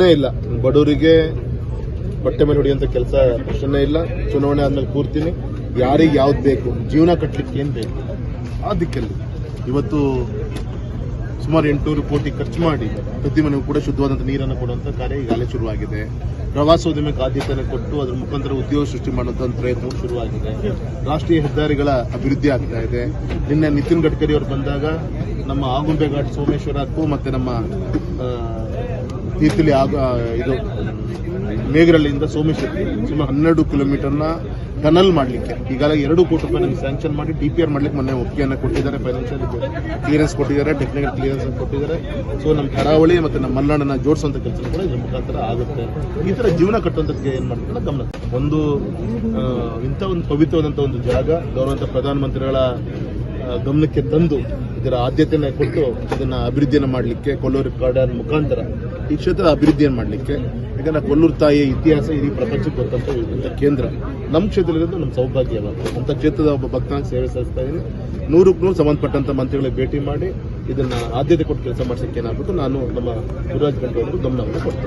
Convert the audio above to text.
ಪ್ರಶ್ನೆ ಇಲ್ಲ. ಬಡವರಿಗೆ ಬಟ್ಟೆ ಮೇಲೆ ಹೊಡೆಯುವಂತ ಕೆಲಸ ಪ್ರಶ್ನೆ ಇಲ್ಲ. ಚುನಾವಣೆ ಆದ್ಮೇಲೆ ಕೂರ್ತೀನಿ. ಯಾರಿಗೆ ಯಾವ್ದು ಬೇಕು? ಜೀವನ ಕಟ್ಟಲಿಕ್ಕೆ ಏನು ಬೇಕು? ಆ ದಿಕ್ಕಲ್ಲಿ ಇವತ್ತು ಸುಮಾರು ಎಂಟುನೂರು ಕೋಟಿ ಖರ್ಚು ಮಾಡಿ ಪ್ರತಿ ಮನೆಗೂ ಕೂಡ ಶುದ್ಧವಾದಂಥ ನೀರನ್ನು ಕೊಡುವಂಥ ಕಾರ್ಯ ಈಗಾಗಲೇ ಶುರುವಾಗಿದೆ. ಪ್ರವಾಸೋದ್ಯಮಕ್ಕೆ ಆದ್ಯತೆಯನ್ನು ಕೊಟ್ಟು ಅದರ ಮುಖಾಂತರ ಉದ್ಯೋಗ ಸೃಷ್ಟಿ ಮಾಡುವಂಥ ಪ್ರಯತ್ನವು ಶುರುವಾಗಿದೆ. ರಾಷ್ಟ್ರೀಯ ಹೆದ್ದಾರಿಗಳ ಅಭಿವೃದ್ಧಿ ಆಗ್ತಾ ಇದೆ. ನಿನ್ನೆ ನಿತಿನ್ ಗಡ್ಕರಿ ಅವರು ಬಂದಾಗ ನಮ್ಮ ಆಗುಂಬೆ ಘಾಟ್ ಸೋಮೇಶ್ವರಕ್ಕೂ ಮತ್ತು ನಮ್ಮ ತೀರ್ಥಲಿ ಆಗ ಇದು, ಮೇಘರಳ್ಳಿಯಿಂದ ಸೋಮೇಶ್ವರ ಸುಮಾರು ಹನ್ನೆರಡು ಕಿಲೋಮೀಟರ್ನ ಟನಲ್ ಮಾಡಲಿಕ್ಕೆ. ಈಗಾಗಲೇ ಎರಡು ಕೋಟಿ ರೂಪಾಯಿ ನಮಗೆ ಸ್ಯಾಂಕ್ಷನ್ ಮಾಡಿ ಡಿ ಪಿ ಆರ್ ಮಾಡ್ಲಿಕ್ಕೆ ಮೊನ್ನೆ ಒಪ್ಪಿಗೆಯನ್ನು ಕೊಟ್ಟಿದ್ದಾರೆ ಫೈನಾನ್ಷಿಯಲ್ ಕ್ಲಿಯರೆನ್ಸ್ ಕೊಟ್ಟಿದ್ದಾರೆ ಟೆಕ್ನಿಕಲ್ ಕ್ಲಿಯರೆನ್ಸ್ ಕೊಟ್ಟಿದ್ದಾರೆ. ಸೊ ನಮ್ಮ ಕರಾವಳಿ ಮತ್ತು ನಮ್ಮ ಮಲೆನಾಡನ್ನ ಜೋಡಿಸುವಂಥ ಕೆಲಸ ಕೂಡ ಇದ್ರ ಮುಖಾಂತರ ಆಗುತ್ತೆ. ಈ ಥರ ಜೀವನ ಕಟ್ಟುವಂಥದ್ದಕ್ಕೆ ಏನು ಮಾಡ್ತಾರೆ? ಗಮನ ಒಂದು ಇಂಥ ಒಂದು ಪವಿತ್ರವಾದಂಥ ಒಂದು ಜಾಗ ಗೌರವಂಥ ಪ್ರಧಾನಮಂತ್ರಿಗಳ ಗಮನಕ್ಕೆ ತಂದು ಇದರ ಆದ್ಯತೆಯನ್ನು ಕೊಟ್ಟು ಇದನ್ನು ಅಭಿವೃದ್ಧಿಯನ್ನು ಮಾಡಲಿಕ್ಕೆ ಕೊಲ್ಲೂರು ಕಾಡರ್ ಮುಖಾಂತರ ಈ ಕ್ಷೇತ್ರದ ಅಭಿವೃದ್ಧಿಯನ್ನು ಮಾಡಲಿಕ್ಕೆ? ಯಾಕಂದ್ರೆ ಕೊಲ್ಲೂರು ತಾಯಿಯ ಇತಿಹಾಸ ಇಡೀ ಪ್ರಪಂಚಕ್ಕೆ ಗೊತ್ತಂತ ಕೇಂದ್ರ. ನಮ್ಮ ಕ್ಷೇತ್ರದಲ್ಲಿರೋದು ನಮ್ಮ ಸೌಭಾಗ್ಯ ಅಂತ ಕ್ಷೇತ್ರದ ಒಬ್ಬ ಭಕ್ತನಾಗಿ ಸೇವೆ ಸಲ್ಲಿಸ್ತಾ ಇದ್ದೀನಿ. ನೂರಕ್ಕೆ ನೂರು ಸಂಬಂಧಪಟ್ಟಂಥ ಮಂತ್ರಿಗಳಿಗೆ ಭೇಟಿ ಮಾಡಿ ಇದನ್ನು ಆದ್ಯತೆ ಕೊಟ್ಟು ಕೆಲಸ ಮಾಡಿಸೋಕ್ಕೆ ಏನಾಗಬೇಕು, ನಾನು ನಮ್ಮ ಗುರುರಾಜ್ ಗಂಟು ಅವರು ಗಮನವನ್ನು ಕೊಡ್ತೀನಿ.